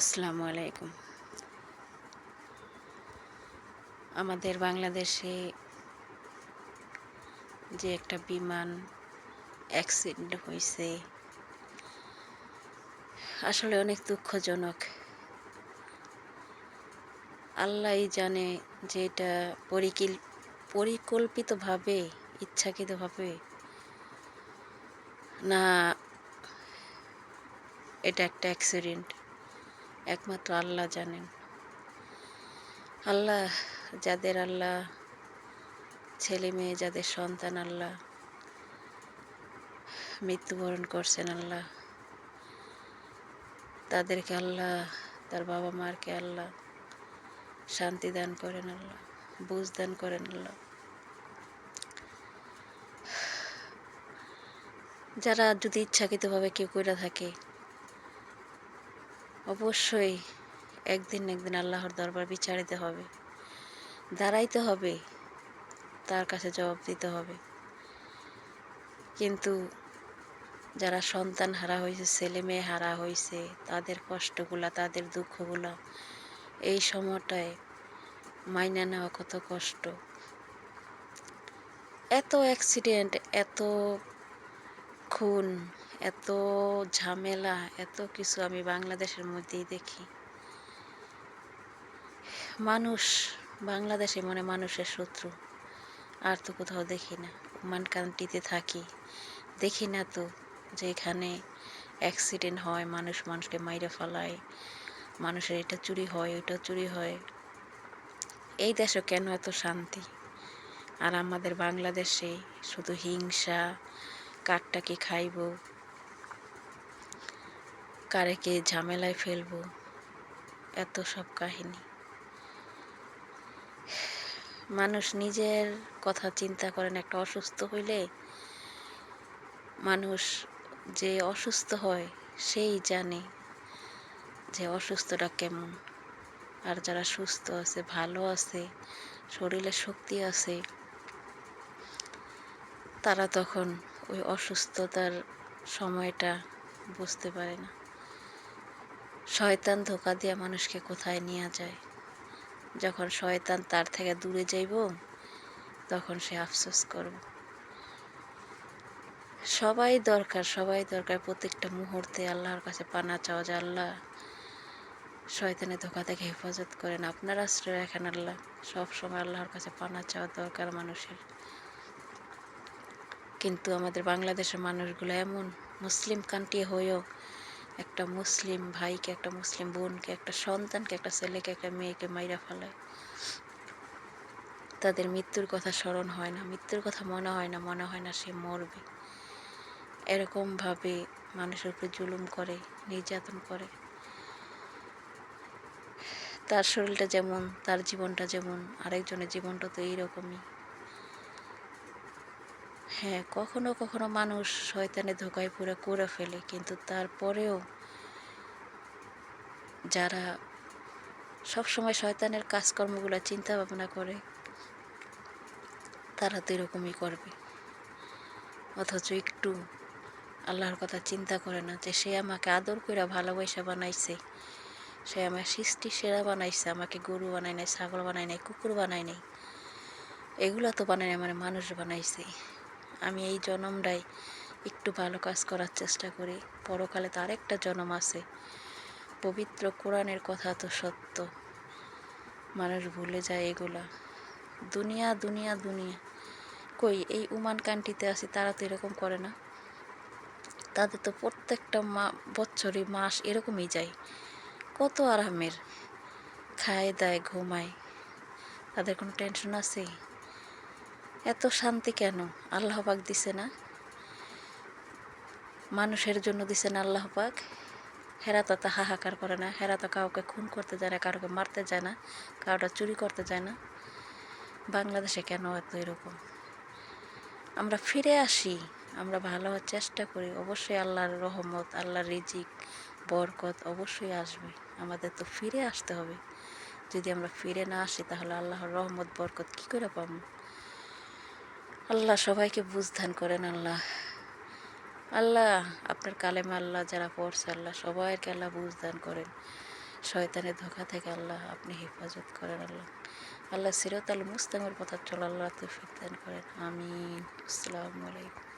আসসালামু আলাইকুম। আমাদের বাংলাদেশে যে একটা বিমান অ্যাক্সিডেন্ট হয়েছে, আসলে অনেক দুঃখজনক। আল্লাহ জানে যে এটা পরিকিল, পরিকল্পিতভাবে, ইচ্ছাকৃতভাবে না, এটা একটা অ্যাক্সিডেন্ট একমাত্র আল্লাহ জানেন। আল্লাহ যাদের আল্লাহ, ছেলে মেয়ে যাদের সন্তান আল্লাহ, মৃত্যুবরণ করছেন আল্লাহ, তাদেরকে আল্লাহ, তার বাবা মারকে আল্লাহ শান্তি দান করেন আল্লাহ, বুঝ দান করেন আল্লাহ। যারা যদি ইচ্ছাকৃতভাবে কেউ করে থাকে অবশ্যই একদিন একদিন আল্লাহর দরবার বিচারিতে হবে। দাঁড়াইতে হবে, তার কাছে জবাব দিতে হবে। কিন্তু যারা সন্তান হারা হয়েছে, ছেলে মেয়ে হারা হয়েছে, তাদের কষ্টগুলা, তাদের দুঃখগুলা, এই সময়টায় মাইনা নেওয়া কত কষ্ট। এত অ্যাক্সিডেন্ট এত খুন এত ঝামেলা, এত কিছু আমি বাংলাদেশের মধ্যেই দেখি। মানুষ, বাংলাদেশে মনে মানুষের শত্রু। আর তো কোথাও দেখি না। ওমান কান্ট্রিতে থাকি। দেখি না তো যে এখানে অ্যাক্সিডেন্ট হয়, মানুষ মানুষকে মাইরে ফেলায়, মানুষের এটা চুরি হয় ওইটা চুরি হয়। এই দেশে কেন এত শান্তি? আর আমাদের বাংলাদেশে শুধু হিংসা কারটাকে খাইব কারেকে ঝামেলায় ফেলব? এত সব কাহিনী। মানুষ নিজের কথা চিন্তা করেন, একটা অসুস্থ হইলে মানুষ যে অসুস্থ হয় সেই জানে যে অসুস্থটা কেমন। আর যারা সুস্থ আছে, ভালো আছে, শরীরে শক্তি আছে, তারা তখন ওই অসুস্থতার সময়টা বুঝতে পারে না। শয়তান ধোকা দিয়ে মানুষকে কোথায় নিয়ে যায়? যখন শয়তান তার থেকে দূরে যাইব, তখন সে আফসোস করব। সবাই দরকার সবাই দরকার। প্রত্যেকটা মুহূর্তে আল্লাহর কাছে পানা চাওয়া যে আল্লাহ শয়তানের ধোকা থেকে হেফাজত করেন। আপনার আশ্রয় রাখেন আল্লাহ। সব সময় আল্লাহর কাছে পানা চাওয়া দরকার মানুষের। কিন্তু আমাদের বাংলাদেশের মানুষগুলো এমন। মুসলিম কান্ট্রি হয়েও একটা মুসলিম ভাইকে, একটা মুসলিম বোনকে, একটা সন্তানকে, একটা ছেলেকে, একটা মেয়েকে মাইরা ফেলায় তাদের মৃত্যুর কথা স্মরণ হয় না, মৃত্যুর কথা মনে হয় না, মনে হয় না সে মরবে। এরকমভাবে মানুষের উপরে জুলুম করে, নির্যাতন করে। তার শরীরটা যেমন, তার জীবনটা যেমন, আরেকজনের জীবনটা তো এইরকমই। হ্যাঁ কখনো কখনো মানুষ শয়তানে ধোকায় পুরো করে ফেলে, কিন্তু তারপরেও যারা সবসময় শয়তানের কাজকর্মগুলো চিন্তা ভাবনা করে, তারা তো এরকমই করবে। অথচ একটু আল্লাহর কথা চিন্তা করে না যে সে আমাকে আদর করে ভালোবাসা বানাইছে, সে আমার সৃষ্টি সেরা বানাইছে, আমাকে গরু বানায় নাই, ছাগল বানায় নাই, কুকুর বানায় নাই, এগুলো তো বানায় আমার মানুষ বানাইছে। আমি এই জনমটাই একটু ভালো কাজ করার চেষ্টা করি। পরকালে তার একটা জনম আছে। পবিত্র কোরআনের কথা তো সত্য। মানুষ ভুলে যায় এগুলা। দুনিয়া দুনিয়া দুনিয়া। কই, এই উমান কান্ট্রিতে আছে, তারা তো এরকম করে না। তাদের তো প্রত্যেকটা মা, বছরই মাস এরকমই যায়। কত আরামের। খায়, দায়, ঘুমায়। তাদের কোনো টেনশন আছে? এত শান্তি কেন? আল্লাহ পাক দিছে না। মানুষের জন্য দিছে না আল্লাহ পাক। হেরা তো হাহাকার করে না। হেরা তো কাউকে খুন করতে যায় না, কাউকে মারতে যায় না কারোটা চুরি করতে যায় না। বাংলাদেশে কেন এত এরকম? আমরা ফিরে আসি, আমরা ভালো হওয়ার চেষ্টা করি। অবশ্যই আল্লাহর রহমত, আল্লাহর রিজিক, বরকত অবশ্যই আসবে। আমাদের তো ফিরে আসতে হবে। যদি আমরা ফিরে না আসি, তাহলে আল্লাহর রহমত, বরকত কী করে পাবো? আল্লাহ সবাইকে বুঝধান করেন আল্লাহ। আল্লাহ আপনার কালেম আল্লাহ যারা পড়ছে, আল্লাহ সবাইকে আল্লাহ বুঝদান করেন। শয়তানের ধোকা থেকে আল্লাহ আপনি হেফাজত করেন আল্লাহ। আল্লাহ সিরতাল মুস্তামের পথা চল আল্লাহ তৌফিক দান করেন। আমিন। আসসালামু আলাইকুম।